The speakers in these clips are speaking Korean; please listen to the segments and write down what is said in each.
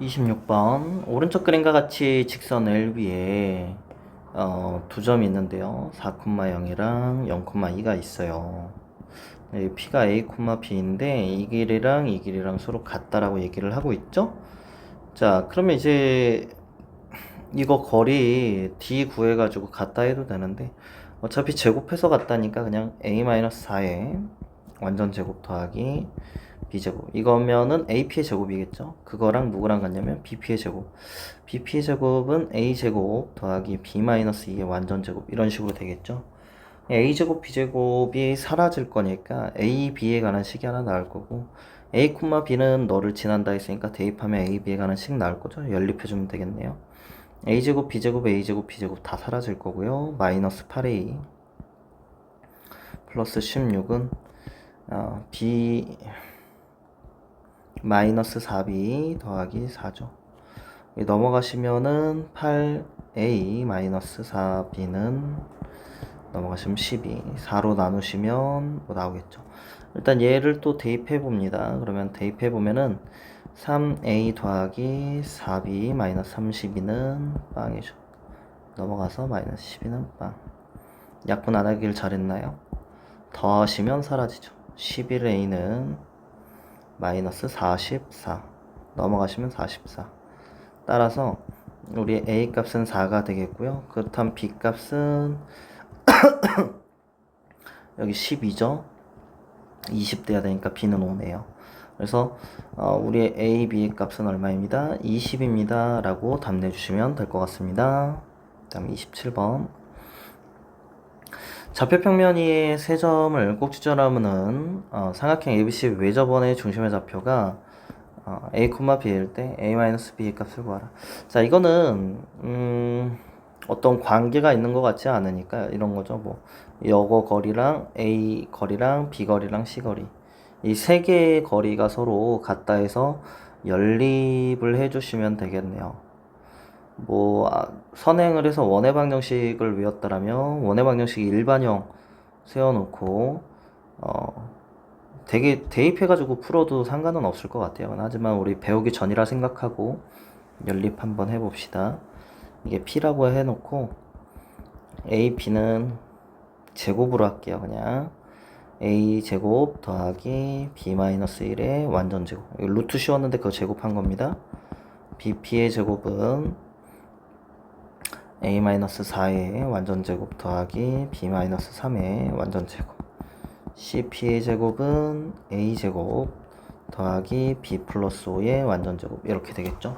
26번 오른쪽 그림과 같이 직선 L 위에 어, 두 점이 있는데요. 4,0이랑 0,2가 있어요. 네, P가 A, B인데 이 길이랑 이 길이랑 서로 같다라고 얘기를 하고 있죠. 자, 그러면 이제 이거 거리 D 구해가지고 같다 해도 되는데 어차피 제곱해서 같다니까 그냥 A-4에 완전 제곱 더하기 b제곱. 이거면은 ap의 제곱이겠죠? 그거랑 누구랑 같냐면 bp의 제곱. Bp의 제곱은 a제곱 더하기 b-2의 완전 제곱. 이런 식으로 되겠죠? a제곱 b제곱이 사라질 거니까 a, b에 관한 식이 하나 나올 거고 a, b는 너를 지난다 했으니까 대입하면 a, b에 관한 식 나올 거죠? 연립해주면 되겠네요. A제곱 b제곱 a제곱 b제곱 다 사라질 거고요. 마이너스 8a 플러스 16은 어, b 마이너스 4b 더하기 4죠. 넘어가시면은 8a 마이너스 4b는 넘어가시면 12. 4로 나누시면 뭐 나오겠죠. 일단 얘를 또 대입해 봅니다. 그러면 대입해 보면은 3a 더하기 4b 마이너스 32는 빵이죠. 넘어가서 마이너스 12는 빵. 약분 안 하길 잘했나요? 더하시면 사라지죠. 11a는 마이너스 44 넘어가시면 44 따라서 우리 a 값은 4가 되겠고요. 그렇다면 b 값은 여기 12죠? 20 돼야 되니까 b는 5네요. 그래서 어, 우리 a, b 값은 얼마입니다? 20입니다. 라고 답 내주시면 될 것 같습니다. 다음 27번 좌표평면 위에 세 점을 꼭 지정하면은 어, 삼각형 ABC 외접원의 중심의 좌표가 어, a, b일 때 a-b의 값을 구하라. 자, 이거는 음, 어떤 관계가 있는 것 같지 않으니까 이런 거죠. 뭐 여거 거리랑 a 거리랑 b 거리랑 c 거리 이 세 개의 거리가 서로 같다 해서 연립을 해주시면 되겠네요. 뭐 아, 선행을 해서 원의 방정식을 외웠다라면 원의 방정식 일반형 세워놓고 어 되게 대입해가지고 풀어도 상관은 없을 것 같아요. 하지만 우리 배우기 전이라 생각하고 연립 한번 해봅시다. 이게 P라고 해놓고 A, B는 제곱으로 할게요. 그냥 A 제곱 더하기 B-1의 완전 제곱. 루트 씌웠는데 그거 제곱한 겁니다. BP의 제곱은 a-4의 완전 제곱 더하기 b-3의 완전 제곱. Cp의 제곱은 a 제곱 더하기 b 플러스 5의 완전 제곱. 이렇게 되겠죠?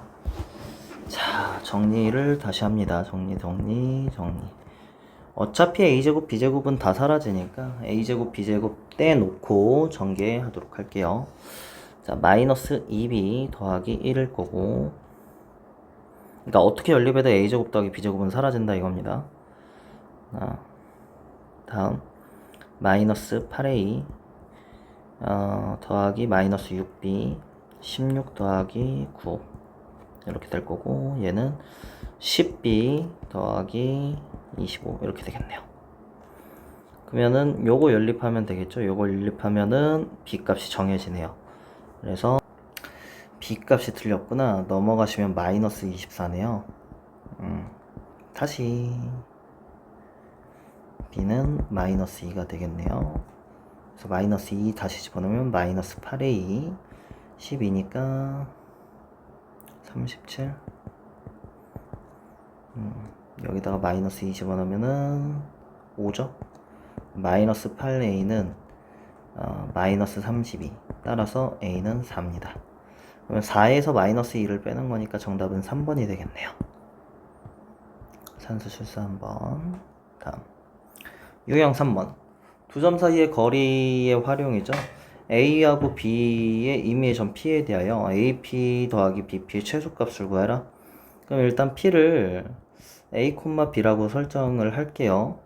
자 정리를 다시 합니다. 정리 정리 정리. 어차피 a제곱 b제곱은 다 사라지니까 a제곱 b제곱 떼놓고 전개하도록 할게요. 자 마이너스 2b 더하기 1일 거고 그러니까 어떻게 연립해도 a제곱 더하기 b제곱은 사라진다 이겁니다. 아, 다음 마이너스 8a 어, 더하기 마이너스 6b 16 더하기 9 이렇게 될 거고 얘는 10b 더하기 25 이렇게 되겠네요. 그러면은 요거 연립하면 되겠죠. 요거 연립하면은 b 값이 정해지네요. 그래서 B값이 틀렸구나. 넘어가시면 마이너스 24네요. 음, 다시 B는 마이너스 2가 되겠네요. 그래서 마이너스 2 다시 집어넣으면 마이너스 8의 2 12니까 37 음, 여기다가 마이너스 2 집어넣으면은 5죠. 마이너스 8A는 어, 마이너스 32 따라서 A는 4입니다. 그러면 4에서 마이너스 2를 빼는 거니까 정답은 3번이 되겠네요. 산수 실수 한번. 다음. 유형 3번. 두 점 사이의 거리의 활용이죠. A하고 B의 임의의 점 P에 대하여 AP 더하기 BP의 최소값을 구해라. 그럼 일단 P를 A, B라고 설정을 할게요.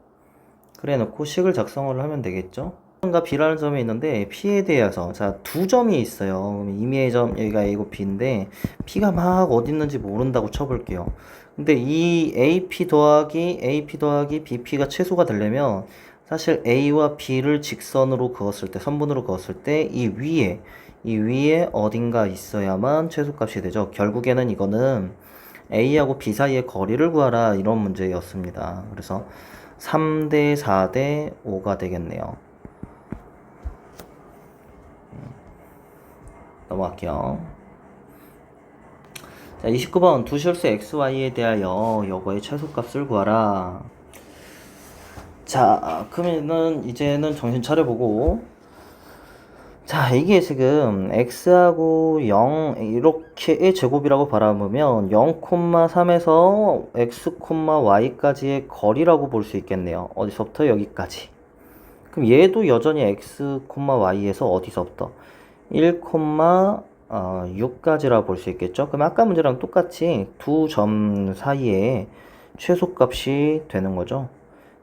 그래 놓고 식을 작성을 하면 되겠죠. 과 B라는 점이 있는데 P에 대해서 자 두 점이 있어요. 임의의 점 여기가 A고 B인데 P가 막 어디 있는지 모른다고 쳐볼게요. 근데 이 AP 더하기 AP 더하기 BP가 최소가 되려면 사실 A와 B를 직선으로 그었을 때 선분으로 그었을 때 이 위에 이 위에 어딘가 있어야만 최소값이 되죠. 결국에는 이거는 A하고 B 사이의 거리를 구하라 이런 문제였습니다. 그래서 3대 4대 5가 되겠네요. 넘어갈게요. 자, 29번 두 실수 xy에 대하여 요거의 최소값을 구하라. 자, 그러면은 이제는 정신 차려보고 자, 이게 지금 x하고 0 이렇게의 제곱이라고 바라보면 0,3에서 x, y까지의 거리라고 볼 수 있겠네요. 어디서부터 여기까지. 그럼 얘도 여전히 x, y에서 어디서부터 1, 6까지라 볼 수 있겠죠. 그럼 아까 문제랑 똑같이 두 점 사이에 최소값이 되는 거죠.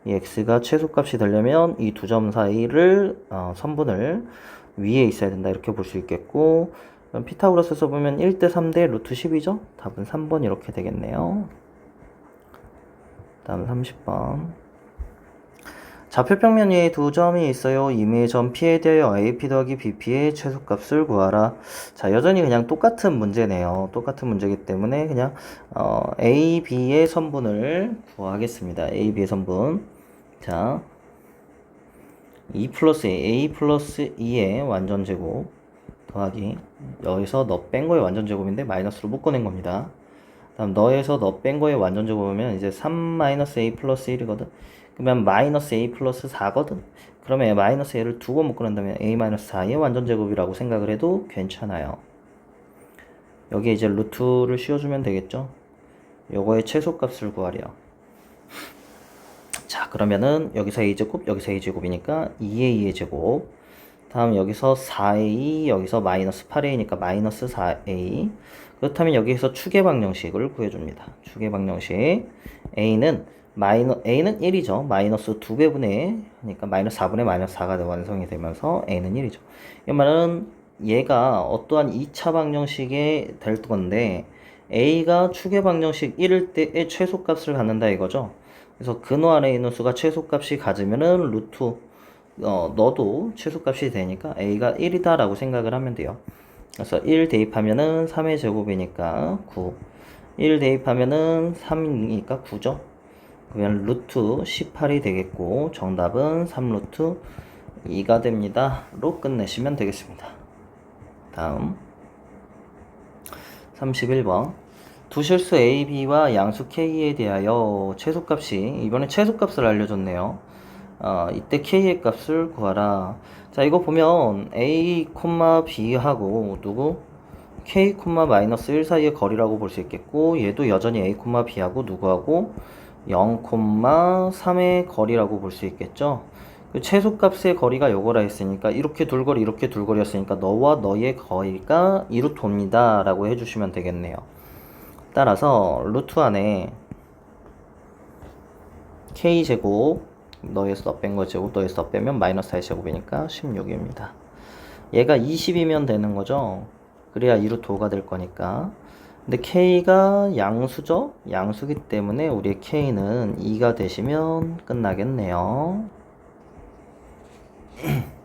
이 x가 최소값이 되려면 이 두 점 사이를 어, 선분을 위에 있어야 된다 이렇게 볼 수 있겠고 피타고라스에서 보면 1대 3대 루트 10이죠. 답은 3번 이렇게 되겠네요. 다음 30번 좌표평면 위에 두 점이 있어요. 점 P에 대하여 AP 더하기 BP의 최소값을 구하라. 자, 여전히 그냥 똑같은 문제네요. 똑같은 문제이기 때문에 그냥 어, A, B의 선분을 구하겠습니다. A, B의 선분. 자, 2 플러스 A, A 플러스 2의 완전 제곱 더하기 여기서 너 뺀 거의 완전 제곱인데 마이너스로 묶어낸 겁니다. 다음 너에서 너 뺀 거의 완전 제곱이면 이제 3 마이너스 A 플러스 1이거든. 그러면 마이너스 A 플러스 4거든. 그러면 마이너스 A를 두 번 묶어낸다면 A 마이너스 4의 완전 제곱이라고 생각을 해도 괜찮아요. 여기에 이제 루트를 씌워주면 되겠죠. 요거의 최소값을 구하래요. 자 그러면은 여기서 a제곱 여기서 a제곱이니까 2a 제곱 다음 여기서 4a 여기서 마이너스 8a니까 마이너스 4a 그렇다면 여기서 추계 방정식을 구해줍니다. 추계 방정식. A는 마이너 a는 1이죠. 마이너스 2배분의 그러니까 마이너스 4분의 마이너스 4가 완성이 되면서 a는 1이죠. 이 말은 얘가 어떠한 2차 방정식에 될 건데 a가 추계 방정식 1일 때의 최소값을 갖는다 이거죠. 그래서 근호 안에 있는 수가 최소값이 가지면은 루트 어, 너도 최소값이 되니까 a가 1이다 라고 생각을 하면 돼요 그래서 1 대입하면은 3의 제곱이니까 9 1 대입하면은 3이니까 9죠. 그러면 루트 18이 되겠고 정답은 3루트 2가 됩니다. 로 끝내시면 되겠습니다. 다음. 31번. 두 실수 A, B와 양수 K에 대하여 최소값이 이번에 최소값을 알려줬네요. 어, 이때 K의 값을 구하라. 자 이거 보면 A, B하고 누구? K, 마이너스 1 사이의 거리라고 볼 수 있겠고 얘도 여전히 A, B하고 누구하고 0, 3의 거리라고 볼 수 있겠죠. 그 최소값의 거리가 요거라 했으니까 이렇게 둘거리 이렇게 둘거리였으니까 너와 너의 거리가 이루토입니다 라고 해주시면 되겠네요. 따라서 루트 안에 k제곱 너에서 너뺀거 제곱 너에서 너 빼면 마이너스 4의 제곱이니까 16입니다. 얘가 20이면 되는 거죠. 그래야 2루트 5가 될 거니까. 근데 k가 양수죠? 양수기 때문에 우리의 k는 2가 되시면 끝나겠네요.